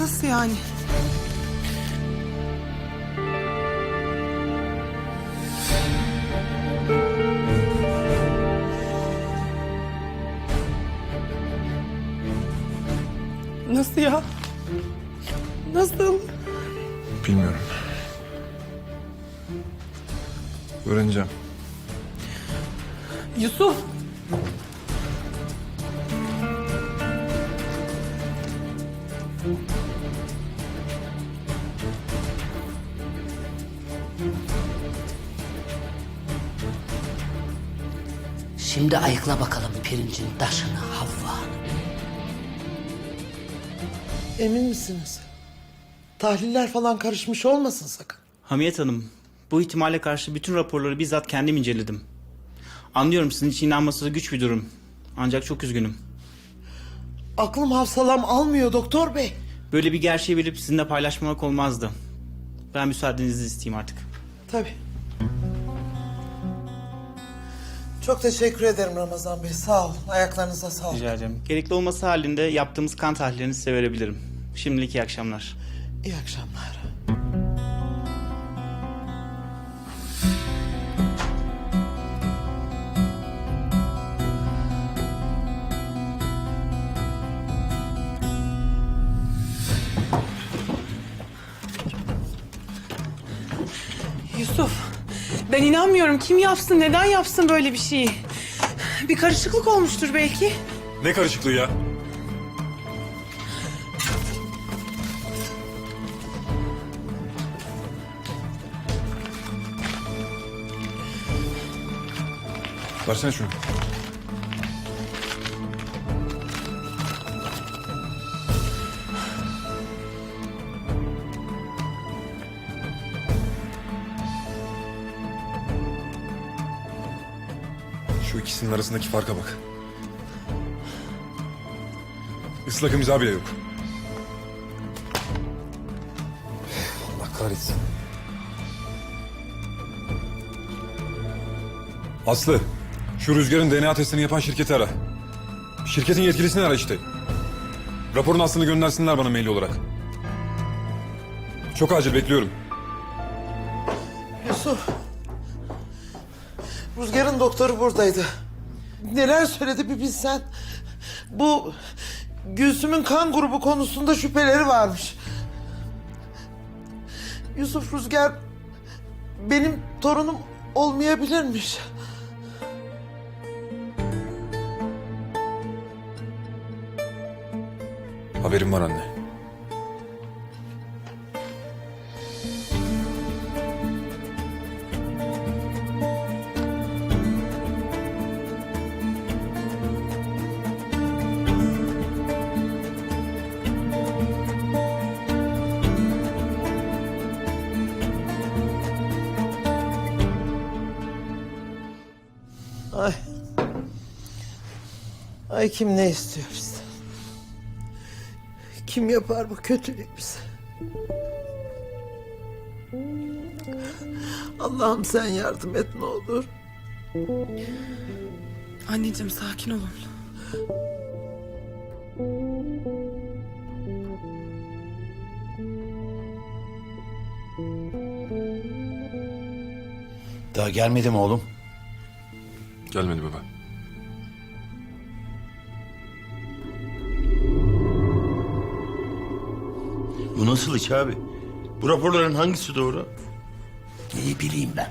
Nasıl yani? Nasıl ya? Nasıl? Bilmiyorum. Öğreneceğim. Yusuf. Şimdi ayıkla bakalım pirincin taşını Havva. Emin misiniz? Tahliller falan karışmış olmasın sakın. Hamiyet Hanım, bu ihtimale karşı bütün raporları bizzat kendim inceledim. Anlıyorum sizin için inanması güç bir durum. Ancak çok üzgünüm. Aklım hafsalam almıyor doktor bey. Böyle bir gerçeği bilip sizinle paylaşmamak olmazdı. Ben müsaadenizi isteyeyim artık. Tabii. Çok teşekkür ederim Ramazan Bey. Sağ olun. Ayaklarınıza sağlık. Rica ederim. Gerekli olması halinde yaptığımız kan tahlillerini size verebilirim. Şimdilik iyi akşamlar. İyi akşamlar. Ben inanmıyorum. Kim yapsın? Neden yapsın böyle bir şeyi? Bir karışıklık olmuştur belki. Ne karışıklığı ya? Versene şunu. İkisinin arasındaki farka bak. Islak imza bile yok. Allah kahretsin. Aslı, şu Rüzgar'ın DNA testini yapan şirketi ara. Şirketin yetkilisini ara işte. Raporun aslını göndersinler bana mail olarak. Çok acil bekliyorum. Yusuf. Rüzgar'ın doktoru buradaydı. Neler söyledi bir bilsen. Bu Gülsüm'ün kan grubu konusunda şüpheleri varmış. Yusuf Rüzgar benim torunum olmayabilirmiş. Haberim var anne. Ay kim ne istiyor bizden? Kim yapar bu kötülüğü bize? Allah'ım sen yardım et ne olur. Anneciğim sakin olun. Daha gelmedi mi oğlum? Gelmedi baba. Bu nasıl iş abi? Bu raporların hangisi doğru? Neyi bileyim ben?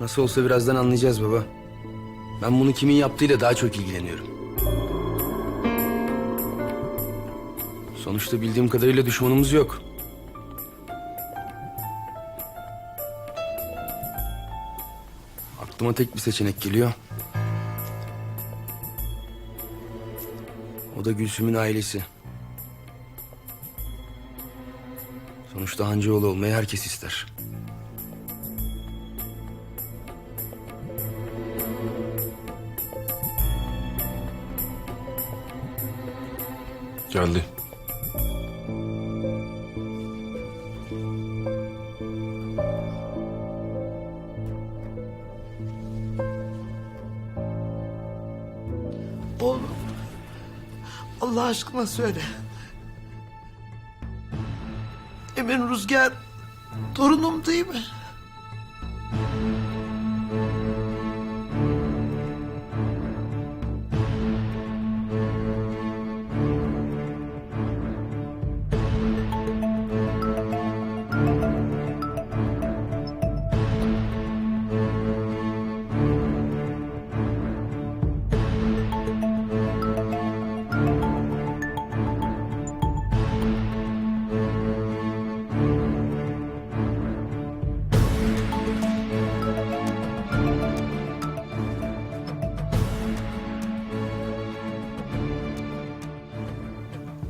Nasıl olsa birazdan anlayacağız baba. Ben bunu kimin yaptığıyla daha çok ilgileniyorum. Sonuçta bildiğim kadarıyla düşmanımız yok. Aklıma tek bir seçenek geliyor. O da Gülsüm'ün ailesi. Sonuçta Hancıoğlu olmayı herkes ister. Geldi. Oğlum. Allah aşkına söyle. Emin Rüzgar torunum değil mi?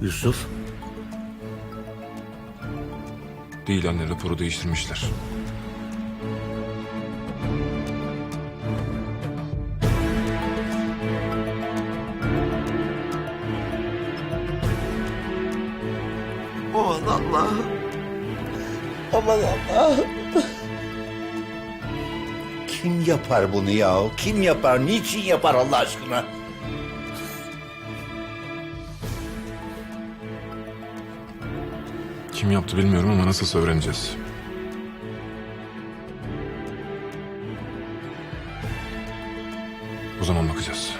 Yusuf. Değil anne raporu değiştirmişler. Aman Allah'ım. Aman Allah'ım. Kim yapar bunu ya? Kim yapar? Niçin yapar Allah aşkına? Kim yaptı bilmiyorum ama nasılsa öğreneceğiz. O zaman bakacağız.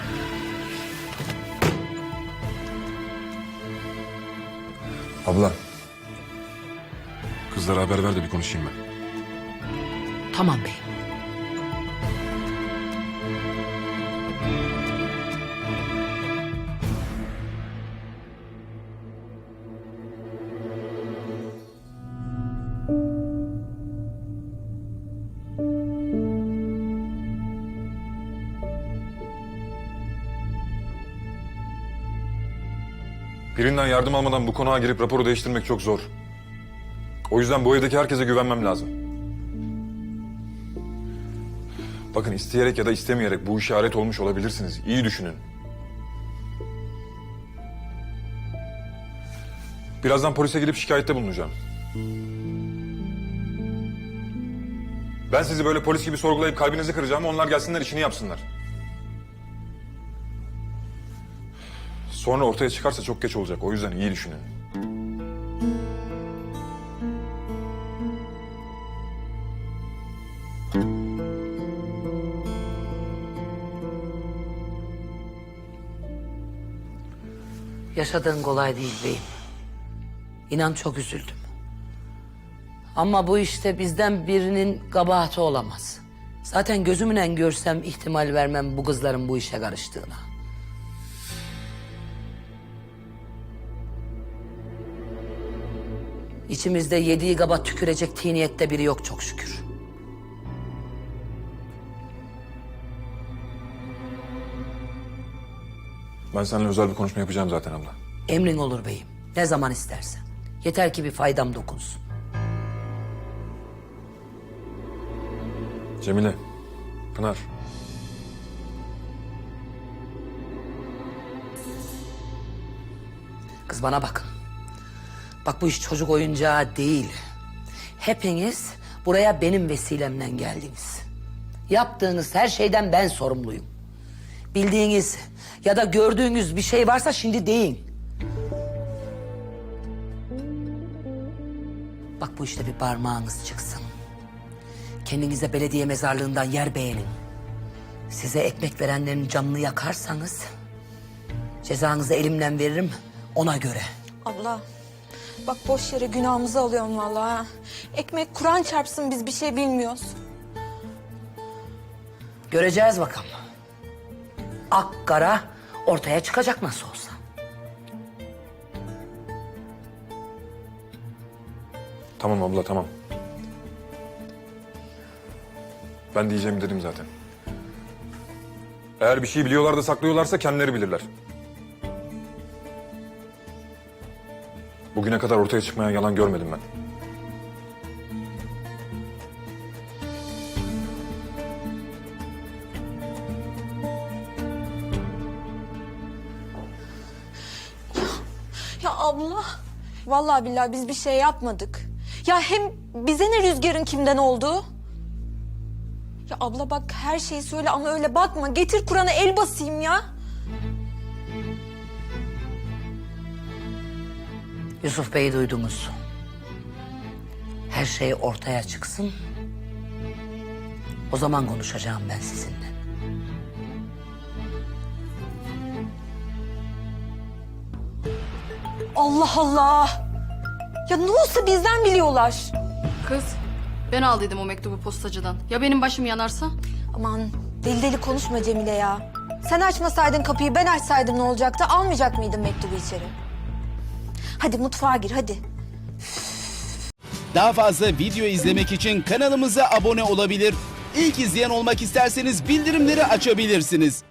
Abla. Kızlara haber ver de bir konuşayım ben. Tamam beyim. Birinden yardım almadan bu konağa girip raporu değiştirmek çok zor. O yüzden bu evdeki herkese güvenmem lazım. Bakın isteyerek ya da istemeyerek bu işe alet olmuş olabilirsiniz. İyi düşünün. Birazdan polise gidip şikayette bulunacağım. Ben sizi böyle polis gibi sorgulayıp kalbinizi kıracağım. Onlar gelsinler işini yapsınlar. Sonra ortaya çıkarsa çok geç olacak. O yüzden iyi düşünün. Yaşadığın kolay değil beyim. İnan çok üzüldüm. Ama bu işte bizden birinin kabahati olamaz. Zaten gözümle görsem ihtimal vermem bu kızların bu işe karıştığına. İçimizde yediği kaba tükürecek tiniyette biri yok çok şükür. Ben seninle özel bir konuşma yapacağım zaten abla. Emrin olur beyim. Ne zaman istersen. Yeter ki bir faydam dokunsun. Cemile, Pınar. Kız bana bakın. Bak bu iş çocuk oyuncağı değil. Hepiniz buraya benim vesilemle geldiniz. Yaptığınız her şeyden ben sorumluyum. Bildiğiniz ya da gördüğünüz bir şey varsa şimdi deyin. Bak bu işte bir parmağınız çıksın. Kendinize belediye mezarlığından yer beğenin. Size ekmek verenlerin canını yakarsanız... ...cezanızı elimden veririm ona göre. Abla bak boş yere günahımızı alıyorsun vallahi. ha. Ekmek Kur'an çarpsın biz bir şey bilmiyoruz. Göreceğiz bakalım. Ak kara ortaya çıkacak nasıl olsa. Tamam abla, tamam. Ben diyeceğimi dedim zaten. Eğer bir şey biliyorlar da saklıyorlarsa kendileri bilirler. Bugüne kadar ortaya çıkmayan yalan görmedim ben. Ya abla vallahi billahi biz bir şey yapmadık. Ya hem bize ne rüzgarın kimden olduğu? Ya abla bak her şeyi söyle ama öyle bakma. Getir Kur'an'a el basayım ya. Yusuf Bey'i duydunuz. Her şey ortaya çıksın. O zaman konuşacağım ben sizinle. Allah Allah. Ya ne olsa bizden biliyorlar. Kız, ben aldıydım o mektubu postacıdan. Ya benim başım yanarsa? Aman deli deli konuşma Cemile ya. Sen açmasaydın kapıyı ben açsaydım ne olacaktı? Almayacak mıydın mektubu içeri? Hadi mutfağa gir hadi. Daha fazla video izlemek için kanalımıza abone olabilir. İlk izleyen olmak isterseniz bildirimleri açabilirsiniz.